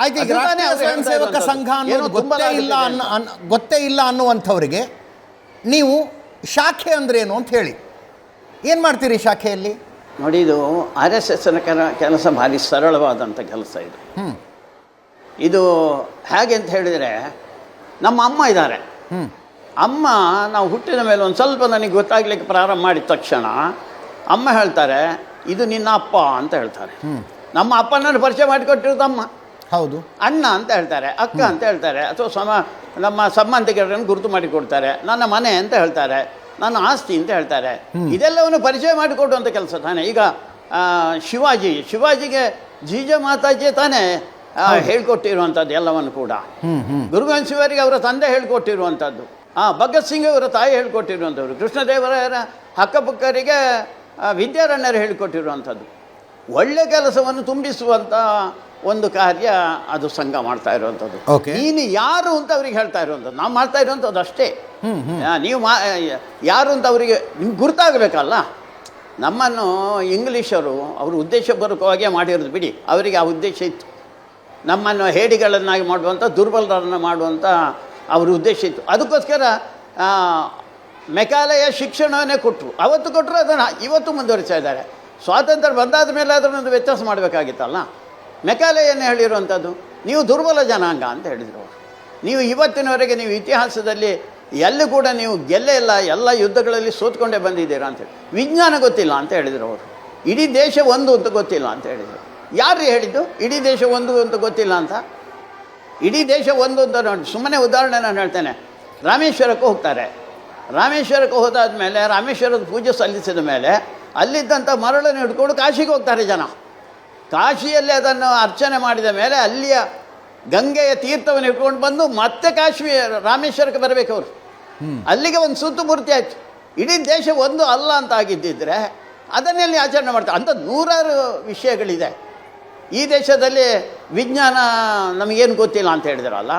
ಆಯ್ತು ಈಗ ಸ್ವಯಂ ಸೇವಕ. ಸಂಘ ಅನ್ನೋದು ಗೊತ್ತೇ ಇಲ್ಲ. ಅನ್ನೋ ಅನ್- ಗೊತ್ತೇ ಇಲ್ಲ ಅನ್ನುವಂಥವ್ರಿಗೆ ನೀವು ಶಾಖೆ ಅಂದ್ರೇನು ಅಂತ ಹೇಳಿ. ಏನು ಮಾಡ್ತೀರಿ ಶಾಖೆಯಲ್ಲಿ? ನೋಡಿ ಇದು ಆರ್ ಎಸ್ ಎಸ್ನ ಕೆಲ ಕೆಲಸ ಭಾರಿ ಸರಳವಾದಂಥ ಕೆಲಸ ಇದು. ಇದು ಹೇಗೆ ಅಂತ ಹೇಳಿದರೆ ನಮ್ಮ ಅಮ್ಮ ಇದ್ದಾರೆ. ಅಮ್ಮ ನಾವು ಹುಟ್ಟಿದ ಮೇಲೆ ಒಂದು ಸ್ವಲ್ಪ ನನಗೆ ಗೊತ್ತಾಗ್ಲಿಕ್ಕೆ ಪ್ರಾರಂಭ ಮಾಡಿದ ತಕ್ಷಣ ಅಮ್ಮ ಹೇಳ್ತಾರೆ ಇದು ನಿನ್ನ ಅಪ್ಪ ಅಂತ ಹೇಳ್ತಾರೆ. ನಮ್ಮ ಅಪ್ಪನನ್ನು ಪರಿಚಯ ಮಾಡಿಕೊಟ್ಟಿರೋದು ಅಮ್ಮ. ಹೌದು. ಅಣ್ಣ ಅಂತ ಹೇಳ್ತಾರೆ ಅಕ್ಕ ಅಂತ ಹೇಳ್ತಾರೆ ಅಥವಾ ಸಮ ನಮ್ಮ ಸಂಬಂಧಿಕರನ್ನು ಗುರುತು ಮಾಡಿಕೊಡ್ತಾರೆ ನನ್ನ ಮನೆ ಅಂತ ಹೇಳ್ತಾರೆ ನನ್ನ ಆಸ್ತಿ ಅಂತ ಹೇಳ್ತಾರೆ. ಇದೆಲ್ಲವನ್ನು ಪರಿಚಯ ಮಾಡಿಕೊಡುವಂಥ ಕೆಲಸ ತಾನೇ. ಈಗ ಶಿವಾಜಿ ಶಿವಾಜಿಗೆ ಜೀಜ ಮಾತಾಜಿ ತಾನೇ ಹೇಳ್ಕೊಟ್ಟಿರುವಂಥದ್ದು ಎಲ್ಲವನ್ನು ಕೂಡ. ಗುರುಗೋವಿಂದ ಶಿವರಿಗೆ ಅವರ ತಂದೆ ಹೇಳ್ಕೊಟ್ಟಿರುವಂಥದ್ದು. ಆ ಭಗತ್ ಸಿಂಗ್ ಅವರ ತಾಯಿ ಹೇಳ್ಕೊಟ್ಟಿರುವಂಥವ್ರು. ಕೃಷ್ಣದೇವರಾಯರ ಅಕ್ಕಪಕ್ಕರಿಗೆ ವಿದ್ಯಾರಣ್ಯರು ಹೇಳಿಕೊಟ್ಟಿರುವಂಥದ್ದು. ಒಳ್ಳೆ ಕೆಲಸವನ್ನು ತುಂಬಿಸುವಂಥ ಒಂದು ಕಾರ್ಯ ಅದು ಸಂಘ ಮಾಡ್ತಾ ಇರುವಂಥದ್ದು. ನೀನು ಯಾರು ಅಂತ ಅವ್ರಿಗೆ ಹೇಳ್ತಾ ಇರುವಂಥದ್ದು. ನಾವು ಮಾಡ್ತಾ ಇರುವಂಥದ್ದು ಅಷ್ಟೇ. ನೀವು ಮಾ ಯಾರು ಅಂತ ಅವರಿಗೆ ನಿಮ್ಗೆ ಗುರುತಾಗಬೇಕಲ್ಲ? ನಮ್ಮನ್ನು ಇಂಗ್ಲೀಷರು ಅವರು ಉದ್ದೇಶಪೂರ್ವಕವಾಗೇ ಮಾಡಿರೋದು ಬಿಡಿ. ಅವರಿಗೆ ಆ ಉದ್ದೇಶ ಇತ್ತು. ನಮ್ಮನ್ನು ಹೇಡಿಗಳನ್ನಾಗಿ ಮಾಡುವಂಥ ದುರ್ಬಲರನ್ನು ಮಾಡುವಂಥ ಅವ್ರ ಉದ್ದೇಶ ಇತ್ತು. ಅದಕ್ಕೋಸ್ಕರ ಮೆಕಾಲಯ ಶಿಕ್ಷಣವನ್ನೇ ಕೊಟ್ಟರು ಅವತ್ತು ಕೊಟ್ಟರು ಅದನ್ನು ಇವತ್ತು ಮುಂದುವರಿಸ್ತಾ ಇದ್ದಾರೆ. ಸ್ವಾತಂತ್ರ್ಯ ಬಂದಾದ ಮೇಲೆ ಅದನ್ನೊಂದು ವ್ಯತ್ಯಾಸ ಮಾಡಬೇಕಾಗಿತ್ತಲ್ಲ? ಮೆಕಾಲೆ ಏನು ಹೇಳಿರುವಂಥದ್ದು, ನೀವು ದುರ್ಬಲ ಜನಾಂಗ ಅಂತ ಹೇಳಿದರು ನೀವು ಇವತ್ತಿನವರೆಗೆ ನೀವು ಇತಿಹಾಸದಲ್ಲಿ ಎಲ್ಲಿ ಕೂಡ ನೀವು ಗೆಲ್ಲೇ ಇಲ್ಲ, ಎಲ್ಲ ಯುದ್ಧಗಳಲ್ಲಿ ಸೋತ್ಕೊಂಡೇ ಬಂದಿದ್ದೀರಾ ಅಂತೇಳಿ ವಿಜ್ಞಾನ ಗೊತ್ತಿಲ್ಲ ಅಂತ ಹೇಳಿದರು ಅವರು. ಇಡೀ ದೇಶ ಒಂದು ಅಂತ ಗೊತ್ತಿಲ್ಲ ಅಂತ ಹೇಳಿದರು. ಯಾರು ಹೇಳಿದ್ದು? ಇಡೀ ದೇಶ ಒಂದು ಅಂತ ಗೊತ್ತಿಲ್ಲ ಅಂತ? ಇಡೀ ದೇಶ ಒಂದು ಅಂತ ನೋಡಿ, ಸುಮ್ಮನೆ ಉದಾಹರಣೆ ನಾನು ಹೇಳ್ತೇನೆ. ರಾಮೇಶ್ವರಕ್ಕೆ ಹೋಗ್ತಾರೆ. ರಾಮೇಶ್ವರಕ್ಕೆ ಹೋದಾದ ಮೇಲೆ ರಾಮೇಶ್ವರದ ಪೂಜೆ ಸಲ್ಲಿಸಿದ ಮೇಲೆ ಅಲ್ಲಿದ್ದಂಥ ಮರಳನ್ನು ಹಿಡ್ಕೊಂಡು ಕಾಶಿಗೆ ಹೋಗ್ತಾರೆ ಜನ. ಕಾಶಿಯಲ್ಲಿ ಅದನ್ನು ಅರ್ಚನೆ ಮಾಡಿದ ಮೇಲೆ ಅಲ್ಲಿಯ ಗಂಗೆಯ ತೀರ್ಥವನ್ನು ಇಟ್ಕೊಂಡು ಬಂದು ಮತ್ತೆ ಕಾಶ್ಮೀರ ರಾಮೇಶ್ವರಕ್ಕೆ ಬರಬೇಕು ಅವರು. ಅಲ್ಲಿಗೆ ಒಂದು ಸುತ್ತು ಮೂರ್ತಿ ಆಯಿತು. ಇಡೀ ದೇಶ ಒಂದು ಅಲ್ಲ ಅಂತ ಆಗಿದ್ದಿದ್ರೆ ಅದನ್ನೆಲ್ಲಿ ಆಚರಣೆ ಮಾಡ್ತಾರೆ. ಅಂಥ ನೂರಾರು ವಿಷಯಗಳಿದೆ. ಈ ದೇಶದಲ್ಲಿ ವಿಜ್ಞಾನ ನಮಗೇನು ಗೊತ್ತಿಲ್ಲ ಅಂತ ಹೇಳಿದ್ರಲ್ಲ?